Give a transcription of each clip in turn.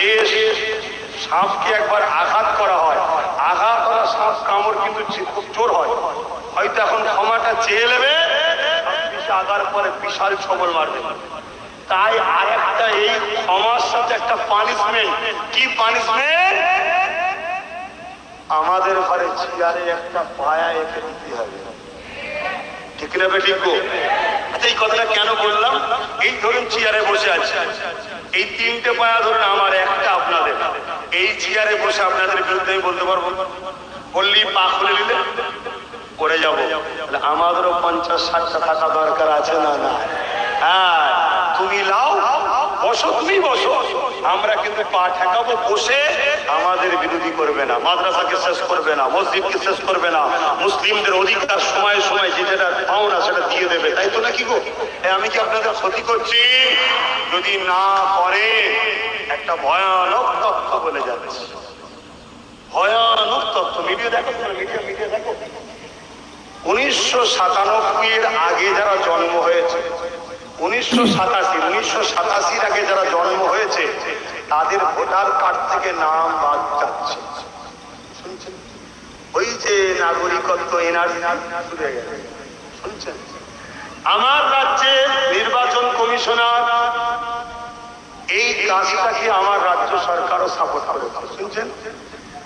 যে সাপকে একবার আঘাত করা হয়। আঘাত করা সাপ কামড় কিন্তু খুব জোর হয়। হয়তো এখন ক্ষমাটা চেয়ে নেবে। আগার পরে বিশাল ছবল মারবে। তাই আর একটা এই ক্ষমার সাথে একটা পানিশমেন্ট কি পানিশমেন্ট আমাদের ঘরে চেয়ারে একটা পায়া এঁকে দিতে হবে। ঠিক না ঠিক গো। আচ্ছা এই কথাটা কেন বললাম? এই ধরুন চেয়ারে বসে আছে। এই তিনটে পায়া ধরুন আমার, একটা আপনাদের। এই চেয়ারে বসে আপনাদের বিরুদ্ধে আমি বলতে পারব? বললি পা খুলে নিলে? পড়ে যাব। আমাদেরও পঞ্চাশ, ষাটটা থাকা দরকার আছে না না হ্যাঁ তুমি লাও, বসো, তুমি বসো। আমরা কিন্তু পা ঠেকাবো, বসে আমাদের বিরোধী করবে না, মাদ্রাসাকে শেষ করবে না, মসজিদকে শেষ করবে না, মুসলিমদের অধিকার সময় সময় যেটা পাও না সেটা দিয়ে দেবে, তাই তো নাকি গো? আমি কি আপনাদের ক্ষতি করছি? যদি না করে, একটা ভয়ানক তথ্য বলে যাচ্ছে। ভয়ানক তথ্য মিডিয়া দেখো মিডিয়া মিডিয়া দেখো। উনিশশো সাতানব্বই এর আগে যারা জন্ম হয়েছে, উনিশশো সাতাশি, উনিশশো সাতাশির আগে যারা জন্ম হয়েছে তাদের ভোটার কার্ড থেকে নাম বাদ যাচ্ছে। ওই যে নাগরিকত্ব শুনছেন? আমার রাজ্যে নির্বাচন কমিশনার এই কাজটাকে আমার রাজ্য সরকারও সাপোর্ট করেছে। শুনছেন?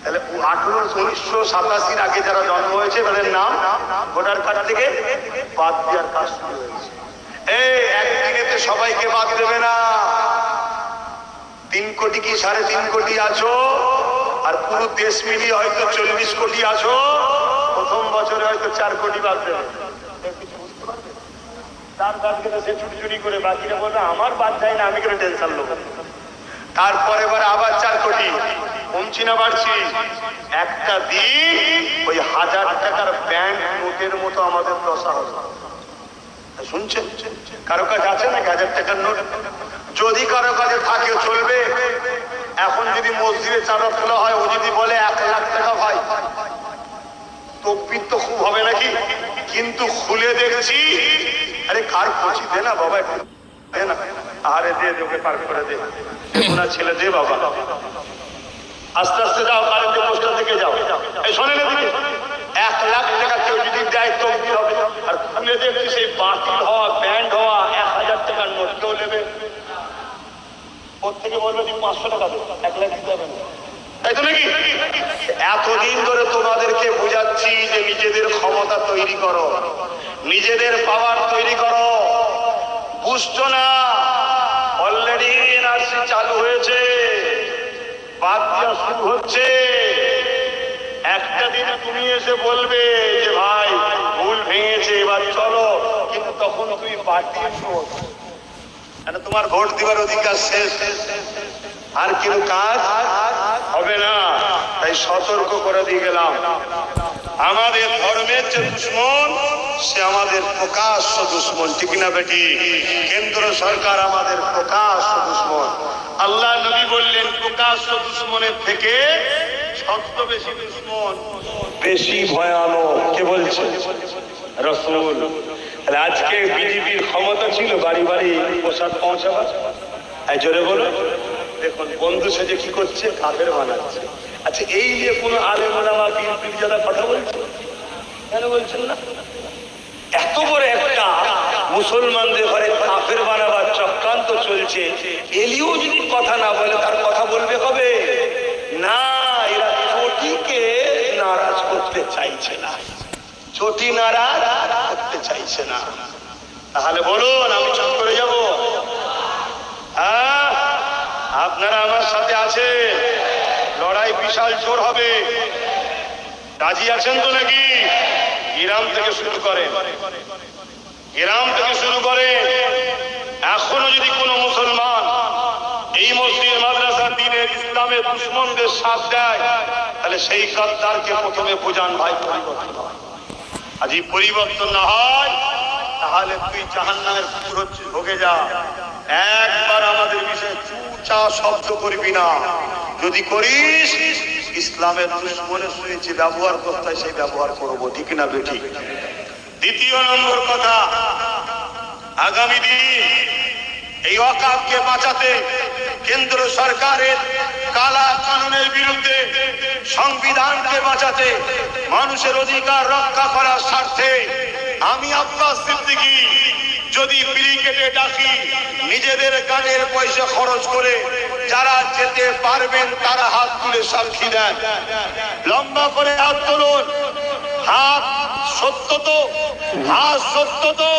তাহলে আঠারো উনিশশো সাতাশির আগে যারা জন্ম হয়েছে, তাদের নাম ভোটার কার্ড থেকে বাদ দেওয়ার কাজ শুরু হয়েছে। এই একদিনেতে সবাইকে বাদ দেবে না। তিন কোটি কি সাড়ে তিন কোটি আছো? আর পুরো দেশ মিলিয়ে হয়তো চল্লিশ কোটি আছো? প্রথম বছরে হয়তো চার কোটি গেলে সে আমার বাদ না, আমি টেনশন লোক তারপরে আবার চার কোটি। না একটা দিন ওই হাজার টাকার ব্যাংক নোটের মতো আমাদের দশা হবে শুনছেন? কারও আছে নাকি হাজার টাকার নোট যদি কারও কাছে থাকে, চলবে। এখন যদি মসজিদে চাঁদা তোলা হয়, ও যদি বলে এক লাখ টাকা তকবির তো খুব হবে নাকি? কিন্তু খুলে দেখছি, আরে কার পচি দে না বাবা আরে দে ওকে পার করে দে। ওনার ছেলে, দে বাবা। আস্তে আস্তে যাও, কারেন্টের পোস্টার থেকে যাও। এই শোনেন এক লাখ টাকা কেউ যদি দেয় হবে। আর খুলে দেখছি সেই বাতিল হওয়া ব্যান্ড হওয়া এক হাজার টাকার নোট কেউ নেবে থেকে বলবে তুমি পাঁচশো টাকা দেবে এক লাখ দিতে হবে এতদিন ধরে তোমাদেরকে বুঝাচ্ছি যে নিজেদের ক্ষমতা তৈরি করো, নিজেদের পাওয়ার তৈরি করো। বুঝছ না? অলরেডি এনআরসি চালু হয়েছে বাদ দেওয়া শুরু হচ্ছে। একটা দিন তুমি এসে বলবে যে ভাই, ভুল ভেঙেছে, এবার চলো। কিন্তু তখন তুমি পাঠিয়ে তোমার ভোট দিবার অধিকার শেষ। আর কিন্তু কাজ হবে না। তাই সতর্ক করে দিয়ে গেলাম। আমাদের ধর্মের যে দুশ্মন, সে আমাদের প্রকাশ্য দুশ্মন, ঠিক না বেটি? কেন্দ্র সরকার আমাদের প্রকাশ্য দুশ্মন। আল্লাহ নবী বললেন, প্রকাশ্য দুশ্মনের থেকে শব্দ বেশি দুশ্মন। বেশি ভয়ানক। কে বলছে? রসুল। আজকে বিজেপির ক্ষমতা ছিল বাড়ি বাড়ি প্রসাদ পৌঁছাবার। এই জোরে বলো দেখুন বন্ধু সেজে কি করছে, কাদের বানাচ্ছে। আচ্ছা এই নিয়ে কোনো আলেমা বিএনপির যারা কথা বলছে, কেন বলছেন না? এত বড় একটা মুসলমানদের ঘরে কাফের বানাবার চক্রান্ত চলছে, এলিও যদি কথা না বলে তার কথা বলবে কবে? না, এরা চটিকে নারাজ করতে চাইছে না। চটি নারাজ করতে চাইছে না। তাহলে বলুন, আমি চুপ করে যাব। হ্যাঁ আপনারা আমার সাথে আছে লড়াই বিশাল জোর হবে। রাজি আছেন তো নাকি? ইরাম থেকে শুরু করেন। ইরাম থেকে শুরু করে এখনও যদি কোনো মুসলমান এই মসজিদ মাদ্রাসা দিনের ইসলামের দুশ্মনদের সাথ দেয়, তাহলে সেই গাদ্দারকে প্রথমে বোঝান ভাই পরিবর্তন হয়। আজ পরিবর্তন না হয়, তাহলে তুই জাহান্নামের পুকুর হচ্ছে ঢোকে যা। একবার আমাদের বিষয়ে চুচা শব্দ করবি না। যদি করিস, ইসলামের দুশ্মনের শুনেছি ব্যবহার করতে হয়, সেই ব্যবহার করব, ঠিক না বেঠিক? দ্বিতীয় নম্বর কথা, আগামী দিন এই অকাপকে বাঁচাতে কেন্দ্র সরকারের কালা কানুনের বিরুদ্ধে সংবিধানকে বাঁচাতে মানুষের অধিকার রক্ষা করার স্বার্থে আমি আব্বাস সিদ্দিকী যদি ব্রিগেডে ডাকি, নিজেদের গানের পয়সা খরচ করে যারা যেতে পারবেন তারা হাত তুলে সাক্ষী দেন। লম্বা করে হাত তুলুন। হাত সত্য তো হাত সত্য তো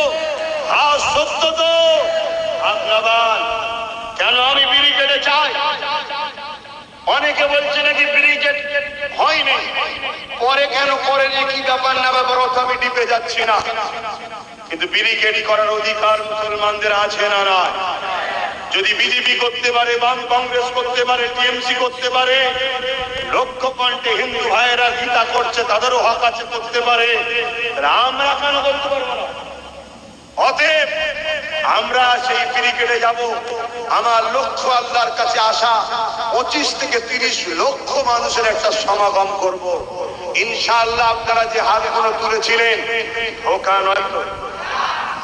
হাত সত্য তো আপনার কেন আমি ব্রিগেডে চাই? অনেকে বলছে নাকি ব্রিগেড হয়নি। পরে কেন করেনি কি ব্যাপার না ব্যাপার অত আমি ডিপে যাচ্ছি না। কিন্তু ব্রিগেড করার অধিকার মুসলমানদের আছে না না যদি বিজেপি করতে পারে, বাম কংগ্রেস করতে পারে, টিএমসি করতে পারে, লক্ষ কণ্ঠে হিন্দু ভাইয়েরা গীতা করছে, তাদেরও হক আছে করতে পারে আমরা কেন করতে পারব না? অতএব আমরা সেই ক্রিকেটে যাব। আমার লক্ষ্য আল্লাহর কাছে আসা। পঁচিশ থেকে তিরিশ লক্ষ মানুষের একটা সমাগম করব। ইনশাআল্লাহ আপনারা যে হাতগুলো তুলেছিলেন, ধোকা নয় তো।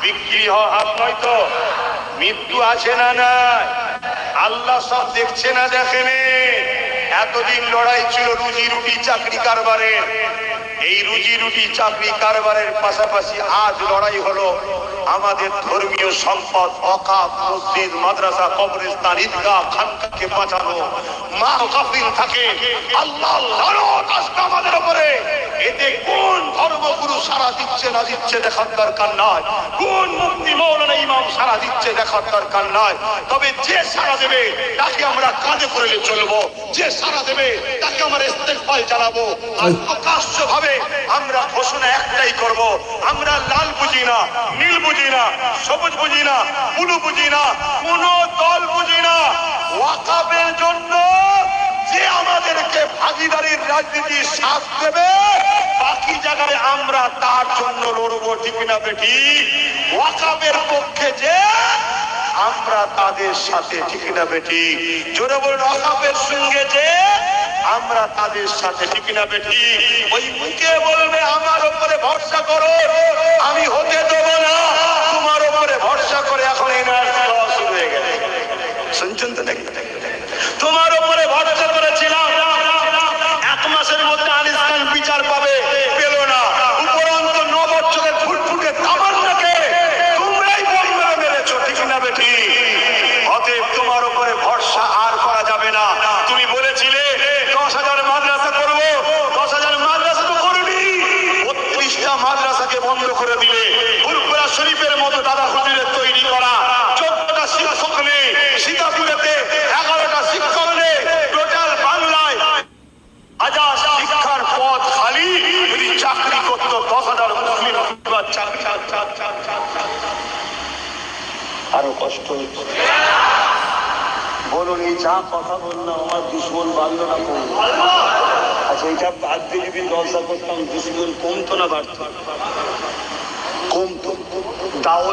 বিক্রি হওয়া হাত নয় তো। মৃত্যু আছে না না আল্লাহ সব দেখছে না দেখেনে এতদিন লড়াই ছিল রুজি রুটি চাকরি কারবারের। এই রুজি রুটি চাকরি কারবারের পাশাপাশি আজ লড়াই হলো আমাদের ধর্মীয় সম্পদ অকাপ মসজিদ, মাদ্রাসা, কবরস্থান, ঈদগাহ, খানকাকে বাঁচানো। মা কাফিল থাকে। আল্লাহ আমাদের উপরে। সারা দিচ্ছে না দিচ্ছে দেখার দরকার নয় কোন মুক্তি মৌলানা ইমাম সারা দিচ্ছে দেখার দরকার নয় তবে যে সারা দেবে, তাকে আমরা কাঁধে করে নিয়ে চলবো। যে সারা দেবে, তাকে আমরা ইস্তেকবাল জানাব। আর প্রকাশ্য ভাবে আমরা ঘোষণা একটাই করব। আমরা লাল বুঝি না, নীল বুঝি না, সবুজ বুঝি না, বুলু বুঝি না, কোন দল বুঝি না। ওয়াকাবের জন্য যে আমাদেরকে ভাগিদারির রাজনীতি সাথ দেবে বাকি জায়গায় আমরা তার জন্য লড়বো, ঠিক না বেটি ওয়াকাবের পক্ষে যে আমরা তাদের সাথে, ঠিক না বেটি জোরে বলুন, ওয়াকাবের সঙ্গে যে আমরা তাদের সাথে, ঠিক না বেটি ওই মুখে বলবে, আমার উপরে ভরসা করো আমি হতে দেবো না তোমার উপরে ভরসা করে এখন এনআরসি দেওয়া শুরু হয়ে গেছে শুনছেন তো নাকি তোমার উপরে ভরসা করেছিলাম এক মাসের মধ্যে আনিস খান বিচার পাবে পেল না উপরন্ত ন বছরের ফুটফুটে তামান্নাকে তোমরাই বই মেরে মেরেছো ঠিক না বেটি অতএব তোমার উপরে ভরসা আর করা যাবে না তুমি বলেছিলে দশ হাজার মাদ্রাসা করব দশ হাজার মাদ্রাসা তো করবি বত্রিশটা মাদ্রাসাকে বন্ধ করে দিলে ফুরফুরা শরীফের মতো দাদা হুজুরের তৈরি করা চোদ্দটা শিক্ষক নেই সীতাপুরেতে এগারোটা শিক্ষক নেই টোটাল বাংলায় হাজার শিক্ষার পদ খালি যদি চাকরি করতো দশ হাজার মুসলিম পরিবার চাকরি আরও কষ্ট হচ্ছে। বলুন, এই যা কথা বললাম, আমার দুশ্মন বাড়লো না কম আচ্ছা এটা বাদ দিয়ে যদি জলসা করতাম, দুশ্মন কমতো না বাড়তো? কমতো। দাওয়াত